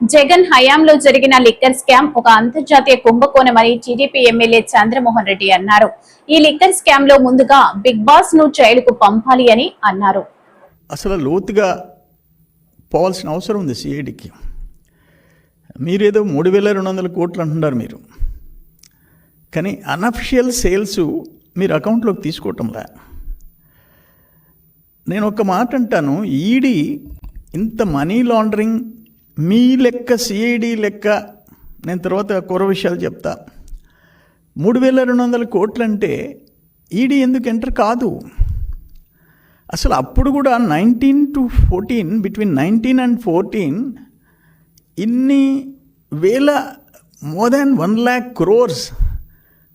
జగన్ హయాంలో జరిగిన liquor scam ఒక అంతర్జాతీయ కుంభకోణమని టీడీపీ ఎమ్మెల్యే చంద్రమోహన్ రెడ్డి అన్నారు. ఈ లిక్కర్ స్కామ్లో ముందుగా బిగ్ బాస్ను జైలుకు పంపాలి అని అన్నారు. అసలు లోతుగా పోవాల్సిన అవసరం ఉంది సిఐడికి. మీరేదో మూడు వేల రెండు వందల కోట్లు అంటున్నారు మీరు. కానీ అనఫిషియల్ సేల్స్ మీరు అకౌంట్లోకి తీసుకోవటంలా నేను ఒక మాట అంటాను ఈడీ ఇంత మనీ లాండరింగ్ మీ లెక్క సిఐడి లెక్క నేను తర్వాత కూర విషయాలు చెప్తా. మూడు వేల రెండు వందల కోట్లు అంటే ఈడీ ఎందుకు ఎంటర్ కాదు? అసలు అప్పుడు కూడా nineteen to fourteen between nineteen and fourteen ఇన్ని వేల more than one lakh crores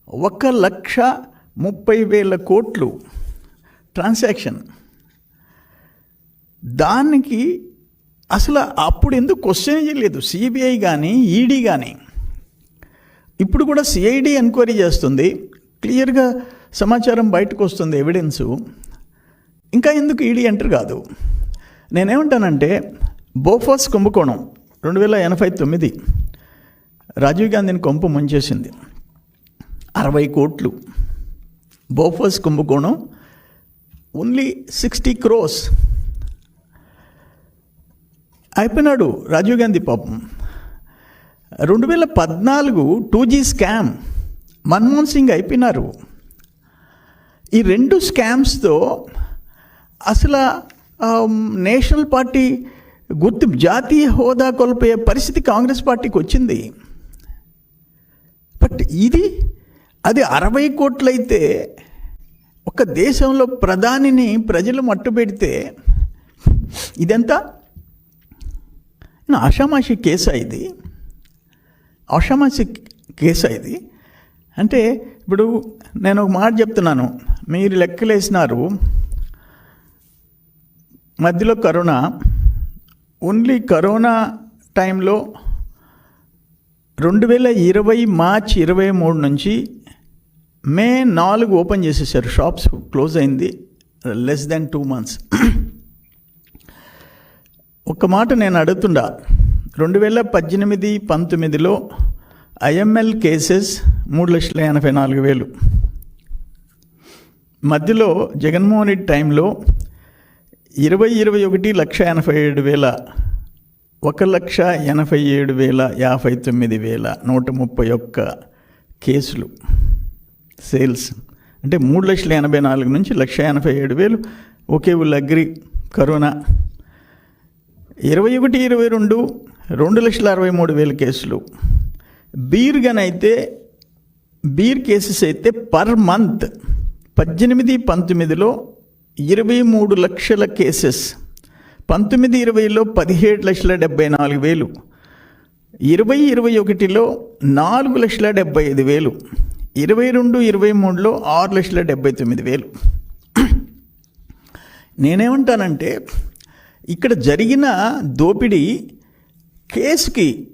ఒక లక్ష ముప్పై వేల కోట్లు ట్రాన్సాక్షన్. దానికి అసలు అప్పుడు ఎందుకు క్వశ్చన్ చేయలేదు? సిబిఐ కానీ ఈడీ కానీ ఇప్పుడు కూడా సిఐడి ఎంక్వైరీ చేస్తుంది. క్లియర్గా సమాచారం బయటకు వస్తుంది ఎవిడెన్సు ఇంకా ఎందుకు ఈడీ ఎంటర్ కాదు? నేనేమంటానంటే బోఫోస్ కుంభకోణం రెండు వేల ఎనభై తొమ్మిది రాజీవ్ గాంధీని కొంపు ముంచేసింది. అరవై కోట్లు. బోఫోస్ కుంభకోణం ఓన్లీ సిక్స్టీ క్రోస్ అయిపోయినాడు రాజీవ్ గాంధీ పాపం. రెండు వేల పద్నాలుగు two G scam Manmohan Singh అయిపోయినారు. ఈ రెండు స్కామ్స్తో అసలు నేషనల్ పార్టీ గుర్తు జాతీయ హోదా కోల్పోయే పరిస్థితి కాంగ్రెస్ పార్టీకి వచ్చింది. బట్ ఇది అది అరవై కోట్లయితే ఒక దేశంలో ప్రధానిని ప్రజలు మట్టుపెడితే ఇదంతా? ఆషామాషి కేసా ఇది. ఆషామాషి కేసా ఇది. అంటే ఇప్పుడు నేను ఒక మాట చెప్తున్నాను. మీరు లెక్కలేసినారు. మధ్యలో కరోనా. ఓన్లీ కరోనా టైంలో రెండు వేల ఇరవై మార్చ్ ఇరవై మూడు నుంచి మే నాలుగు ఓపెన్ చేసేసారు. షాప్స్ క్లోజ్ అయింది. Less than two months. ఒక మాట నేను అడుగుతుండా. రెండు వేల పద్దెనిమిది పంతొమ్మిదిలో ఐఎంఎల్ కేసెస్ మూడు లక్షల ఎనభై నాలుగు వేలు. మధ్యలో జగన్మోహన్ రెడ్డి టైంలో ఇరవై ఇరవై ఒకటి లక్ష ఎనభై ఏడు వేల ఒక లక్ష ఎనభై ఏడు వేల యాభై తొమ్మిది వేల నూట ముప్పై ఒక్క కేసులు. సేల్స్. అంటే మూడు లక్షల ఎనభై నాలుగు నుంచి లక్ష ఎనభై ఏడు వేలు ఒకే ఊళ్ళో అగ్రి కరోనా ఇరవై ఒకటి ఇరవై రెండు రెండు లక్షల అరవై మూడు వేల కేసులు. బీర్ గనైతే బీర్ కేసెస్ అయితే పర్ మంత్ పద్దెనిమిది పంతొమ్మిదిలో ఇరవై మూడు లక్షల కేసెస్ పంతొమ్మిది ఇరవైలో పదిహేడు లక్షల డెబ్బై నాలుగు వేలు ఇరవై ఇరవై ఒకటిలో నాలుగు లక్షల డెబ్బై ఐదు వేలు ఇరవై రెండు ఇరవై మూడులో ఆరు లక్షల డెబ్బై తొమ్మిది వేలు. నేనేమంటానంటే ఇక్కడ జరిగిన దోపిడీ కేసుకి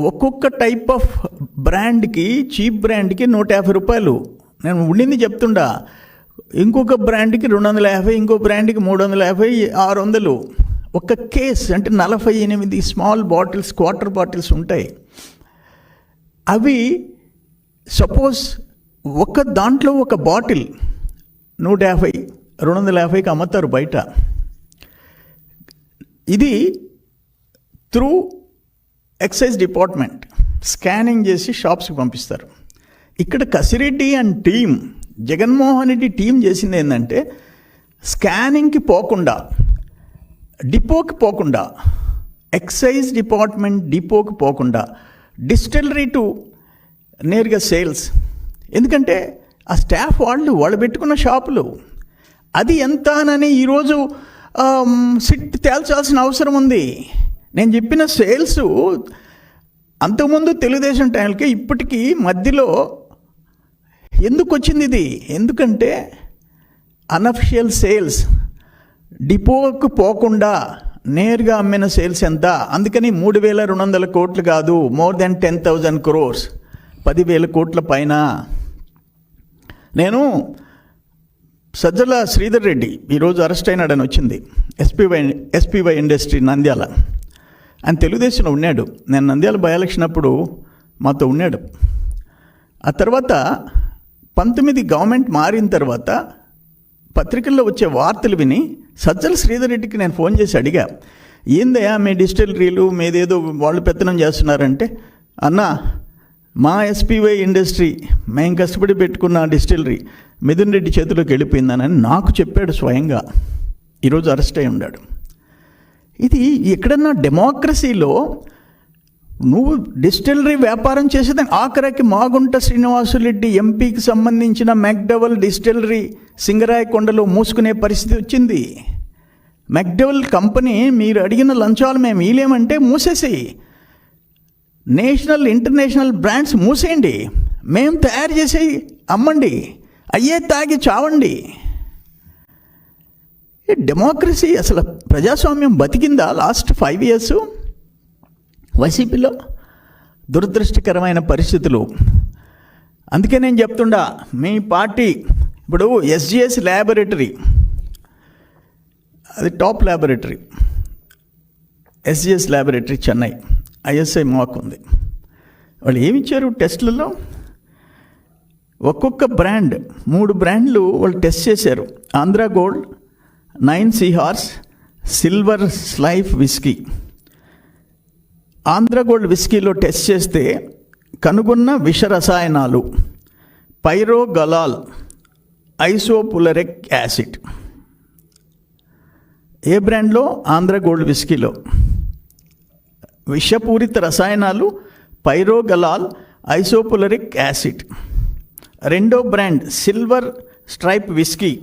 ఒక్కొక్క టైప్ ఆఫ్ బ్రాండ్కి చీప్ బ్రాండ్కి నూట యాభై రూపాయలు. నేను ఉండింది చెప్తుండా ఇంకొక బ్రాండ్కి రెండు వందల యాభై ఇంకో బ్రాండ్కి మూడు వందల యాభై ఆరు వందలు. ఒక కేస్ అంటే నలభై ఎనిమిది స్మాల్ బాటిల్స్ క్వార్టర్ బాటిల్స్ ఉంటాయి. అవి సపోజ్ ఒక దాంట్లో ఒక బాటిల్ నూట యాభై రెండు వందల యాభైకి అమ్ముతారు బయట. ఇది త్రూ ఎక్సైజ్ డిపార్ట్మెంట్ స్కానింగ్ చేసి షాప్స్కి పంపిస్తారు. ఇక్కడ Kasireddy and team Jaganmohan Reddy team చేసింది ఏంటంటే స్కానింగ్కి పోకుండా డిపోకి పోకుండా ఎక్సైజ్ డిపార్ట్మెంట్ డిపోకి పోకుండా డిస్టిలరీ టు నేరుగా సేల్స్ ఎందుకంటే ఆ స్టాఫ్ వాళ్ళు వాళ్ళు పెట్టుకున్న షాపులు అది ఎంత అని ఈరోజు సిట్ తేల్చాల్సిన అవసరం ఉంది. నేను చెప్పిన సేల్స్ అంతకుముందు తెలుగుదేశం టైంకి ఇప్పటికీ మధ్యలో ఎందుకు వచ్చింది ఇది? ఎందుకంటే అనఫిషియల్ సేల్స్ డిపోకు పోకుండా నేరుగా అమ్మిన సేల్స్ ఎంత? అందుకని మూడు వేల రెండు వందల కోట్లు కాదు more than ten thousand crores పదివేల కోట్ల పైన. నేను సజ్జల శ్రీధర్ రెడ్డి ఈరోజు అరెస్ట్ అయినాడని వచ్చింది. SPY SPY industry Nandyal. ఆయన తెలుగుదేశంలో ఉన్నాడు. నేను నంద్యాల బై ఎలక్షన్ అప్పుడు మాతో ఉన్నాడు. ఆ తర్వాత పంతొమ్మిది గవర్నమెంట్ మారిన తర్వాత పత్రికల్లో వచ్చే వార్తలు విని సజ్జల శ్రీధర్ రెడ్డికి నేను ఫోన్ చేసి అడిగా ఏందయ్యా మీ డిస్టిలరీలు మీదేదో వాళ్ళు పెత్తనం చేస్తున్నారంటే? అన్నా మా ఎస్పీవై ఇండస్ట్రీ మేము కష్టపడి పెట్టుకున్న డిస్టిలరీ మిథున్ రెడ్డి చేతిలోకి వెళ్ళిపోయిందని నాకు చెప్పాడు స్వయంగా. ఈరోజు అరెస్ట్ అయి ఉన్నాడు. ఇది ఎక్కడన్నా డెమోక్రసీలో నువ్వు డిస్టిలరీ వ్యాపారం చేసేదాన్ని ఆఖరికి మాగుంట శ్రీనివాసులెడ్డి ఎంపీకి సంబంధించిన మెక్డవల్ డిస్టిలరీ సింగరాయకొండలో మూసుకునే పరిస్థితి వచ్చింది. మెక్డవల్ కంపెనీ మీరు అడిగిన లంచాలు మేము ఇలేమంటే మూసేసేయి. నేషనల్ ఇంటర్నేషనల్ బ్రాండ్స్ మూసేయండి. మేము తయారు చేసి అమ్మండి. అయ్యే తాగి చావండి. డెమోక్రసీ అసలు ప్రజాస్వామ్యం బతికిందా లాస్ట్ ఫైవ్ ఇయర్స్? వైసీపీలో దురదృష్టకరమైన పరిస్థితులు. అందుకే నేను చెప్తుండా మీ పార్టీ ఇప్పుడు ఎస్జిఎస్ ల్యాబొరేటరీ. అది top laboratory. SGS laboratory Chennai. ISI mark ఉంది. వాళ్ళు ఏమిచ్చారు టెస్ట్లలో? ఒక్కొక్క బ్రాండ్ మూడు బ్రాండ్లు వాళ్ళు టెస్ట్ చేశారు. Andhra gold nine seahorse silver stripe whisky. Andhra gold విస్కీలో test చేస్తే కనుగొన్న విష రసాయనాలు పైరోగలాల్ ఐసోపులరిక్ యాసిడ్. ఏ బ్రాండ్లో? ఆంధ్ర గోల్డ్ విస్కీలో. విషపూరిత రసాయనాలు పైరోగలాల్ ఐసోపులరిక్ యాసిడ్. రెండో బ్రాండ్ సిల్వర్ స్ట్రైప్ విస్కీ.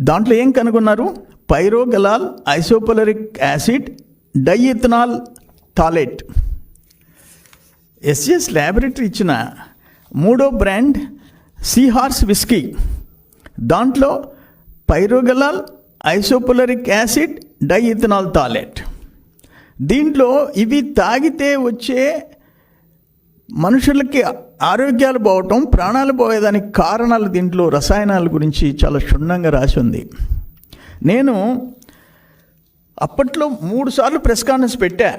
దాంట్లో ఏం కనుగొన్నారు? Pyrogallol ఐసోపులరిక్ acid diethyl phthalate SS laboratory ఇచ్చిన మూడో బ్రాండ్ సీహార్స్ విస్కీ. దాంట్లో పైరోగలాల్ ఐసోపులరిక్ యాసిడ్ డైఇథనాల్ థాలెట్ దీంట్లో ఇవి తాగితే వచ్చే మనుషులకి ఆరోగ్యాలు పోవటం ప్రాణాలు పోయేదానికి కారణాలు దీంట్లో రసాయనాల గురించి చాలా క్షుణ్ణంగా రాసి ఉంది. నేను అప్పట్లో మూడు సార్లు ప్రెస్ కాన్ఫరెన్స్ పెట్టా.